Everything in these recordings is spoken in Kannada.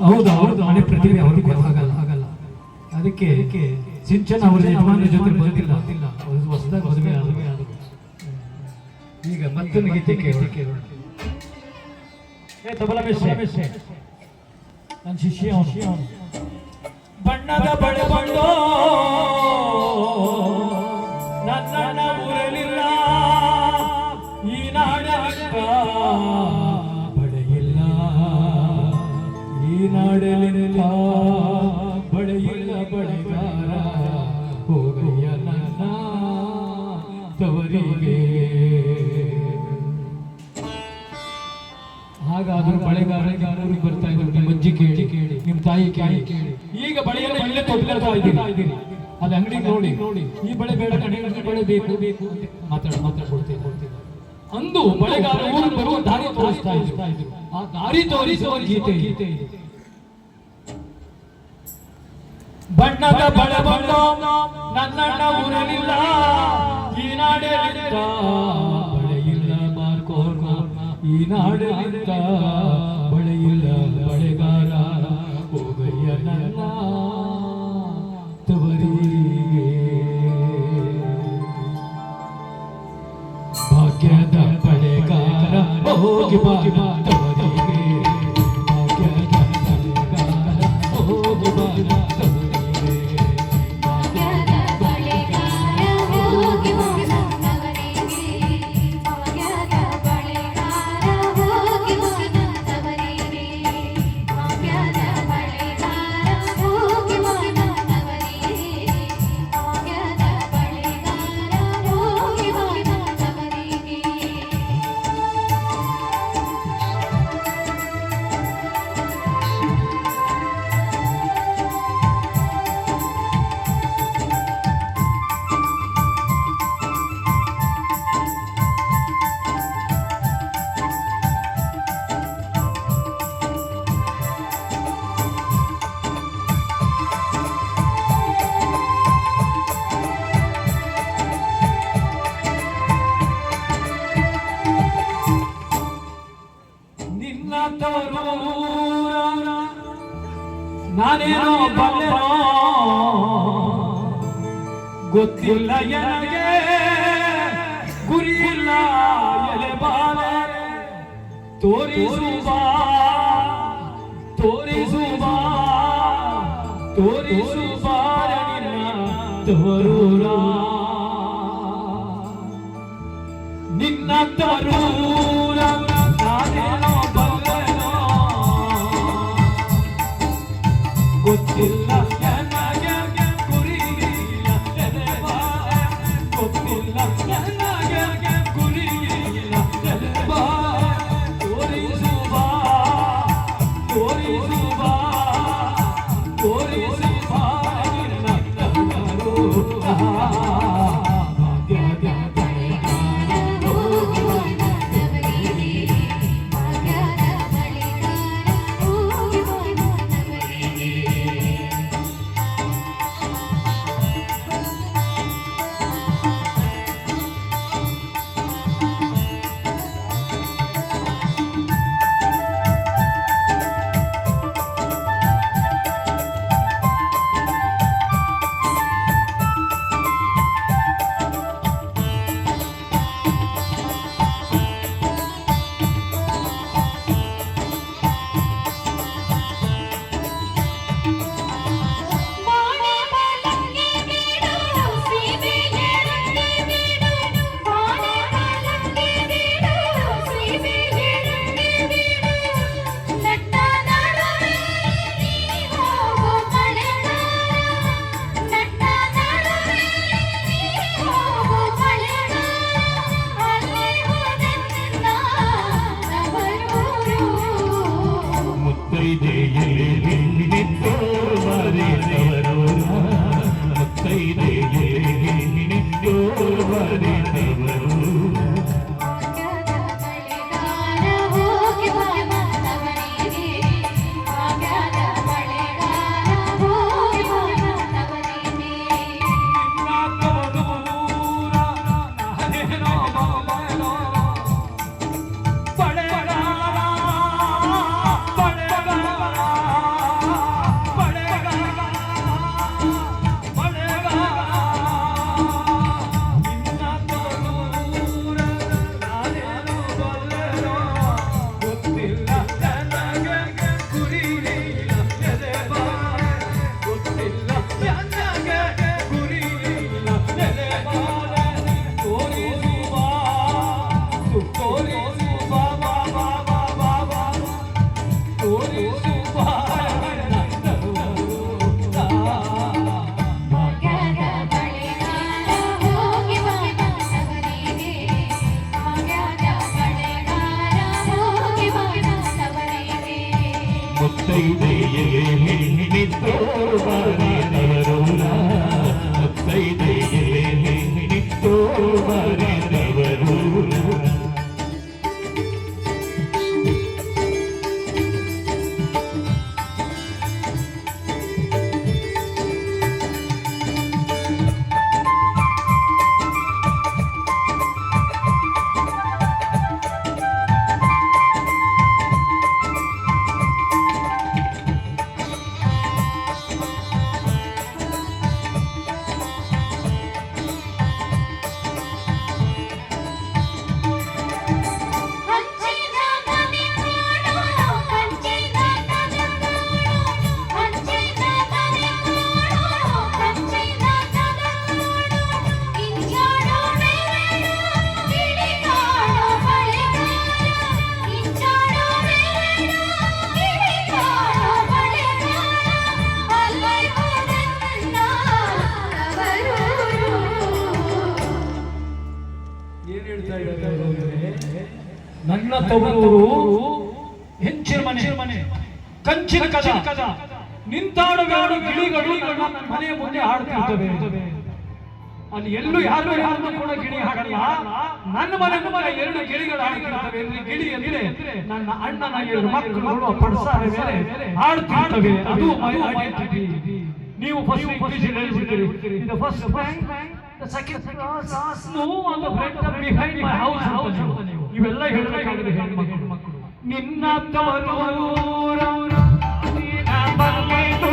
ಹೌದು ಹೌದು ಮನೆ ಪ್ರತಿಭೆ ಅವ್ರಿಗೆ ಗೊತ್ತಾಗಲ್ಲ. ಆಗಲ್ಲ ಅದಕ್ಕೆ ಸಿಂಚನ ಅವರ ಯಜಮಾನ ಜೊತೆ ಬಂದಿಲ್ಲ ಹೊಸದಾಗಿ ಮದುವೆ ಆದ್ರೂ. ಈಗ ಮತ್ತೊಂದು ಗೀತೆ ಕೇಳೋಣ. ನನ್ನ ಶಿಷ್ಯ ಅವನು. ಬಣ್ಣದ ಬಳೆ ಬಂದು ಹಾಗಾದ್ರೂ ಬಳೆಗಾರ ಊರಿಗೆ ಬರ್ತಾ ಇದ್ರು, ನಿಮ್ಮ ಅಜ್ಜಿ ಕೇಳಿ ಕೇಳಿ ನಿಮ್ಮ ತಾಯಿ ಕೇಳಿ. ಕೇಳಿ ಈಗ ಬಳೆಯನ್ನ ಇಲ್ಲೇ ತೊಗೊಳ್ತಾ ಇದ್ದೀರಿ. ಅದು ಅಂಗಡಿ ನೋಡಿ. ನೋಡಿ ಈ ಬಳೆ ಬೇಡ ಕಣೆ ಬಳೆ ಬೇಕು ಬೇಕು ಮಾತಾಡ ಮಾತಾಡ್ಕೊಡ್ತೀನಿ ಕೊಡ್ತೀನಿ ಅಂದು ಬಳೆಗಾರ ಊರಿಗೆ ಬರುವ ದಾರಿ ತೋರಿಸ್ತಾ ಇದ್ರು. ಆ ದಾರಿ ತೋರಿಸುವ ಗೀತೆ ಗೀತೆ ಇದೆ. ಬಣ್ಣದ ಬಳೆ ಬಣ್ಣ ನನ್ನಣ್ಣ ಊರಲಿಲ್ಲ ಈ ನಾಡಲಿಲ್ಲ ಈ ನಾಡಲಿಲ್ಲ ಬಳೆಯಿಲ್ಲ ಬಳೆಗಾರ ಹೋಗಯ್ಯ ನನ್ನ ತವರಿಗೆ. ಭಾಗ್ಯದ ಬಳೆಗಾರ ಹೋಗಿ ಬಾ ನಾನೇನೋ ಬಲ್ಲೆನೋ ಗೊತ್ತಿಲ್ಲ ನನಗೆ. ಗುರಿಯಿಲ್ಲ ಎಲೆ ಬಾಲೆ. ತೋರಿಸುವ ತೋರಿಸುವ ತೋರಿಸುವ ನಿನ್ನ ತವರೂರ. ನಿನ್ನ ತರೂರ ತೋರಿಸುವ ಮುತ್ತೈದೆಯೇ ನನ್ನ ತವರು, ಹೆಂಚಿನ ಮನೆ ಮನೆ ಕಂಚಿನ ಕದ ನಿಂತಾಡುಗಾಡು ಗಿಳಿಗಳು ಮನೆಯ ಮುಂದೆ ಹಾಡುತ್ತಿರ್ತವೆ ಅಲ್ಲಿ ಎಲ್ಲೂ ಯಾರು ಯಾರನ್ನು ಕೂಡ ಗಿಳಿ ಹಾಡಲ್ಲ. ನನ್ನ ಮನೆ ಮನೆ ಎರಡು ಗಿಳಿಗಳು ಹಾಡುತ್ತಿರ್ತವೆ ಗಿಳಿ ಅಂದ್ರೆ ನನ್ನ ಅಣ್ಣನ ಎರಡು ಮಕ್ಕಳು ಪಡ್ಸಾರ ಮೇಲೆ ಹಾಡುತ್ತಿರ್ತವೆ ಅದು ಮಾಹಿತಿ. ನೀವು ಫಸ್ಟ್ ಇಂಗ್ಲಿಷ್ ಹೇಳ್ಬಿಟ್ಟಿರಿ ಇದು first bank second second as no on the behind of house ಅಂತ ನೀವು. ಇವೆಲ್ಲ ಹೇಳಬೇಕಾಗಿದೆ ಹೆಣ್ಮಕ್ಳು. ನಿನ್ನ ತವರು ನಿನ್ನ ಬಲ್ಲೆನು,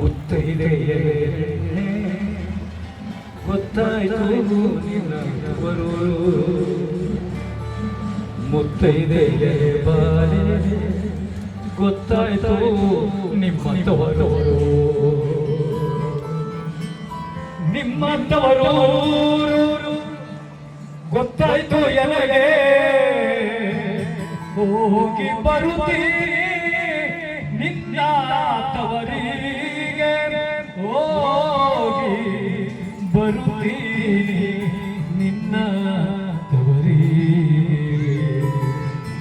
ಗೊತ್ತಿದೆಯೇ ಗೊತ್ತಾಯಿತು ನಿನ್ನ ಬರು ಮುತ್ತೈದೆಯೇ ಬಾರಿ ಗೊತ್ತಾಯಿತು ನಿಮ್ಮಂತವರು. ನಿಮ್ಮಂತವರು. ಗೊತ್ತಾಯಿತು ಎನಗೆ. ಹೋಗಿ ಬರುತ್ತೀ ನಿನ್ನ ತವರಿ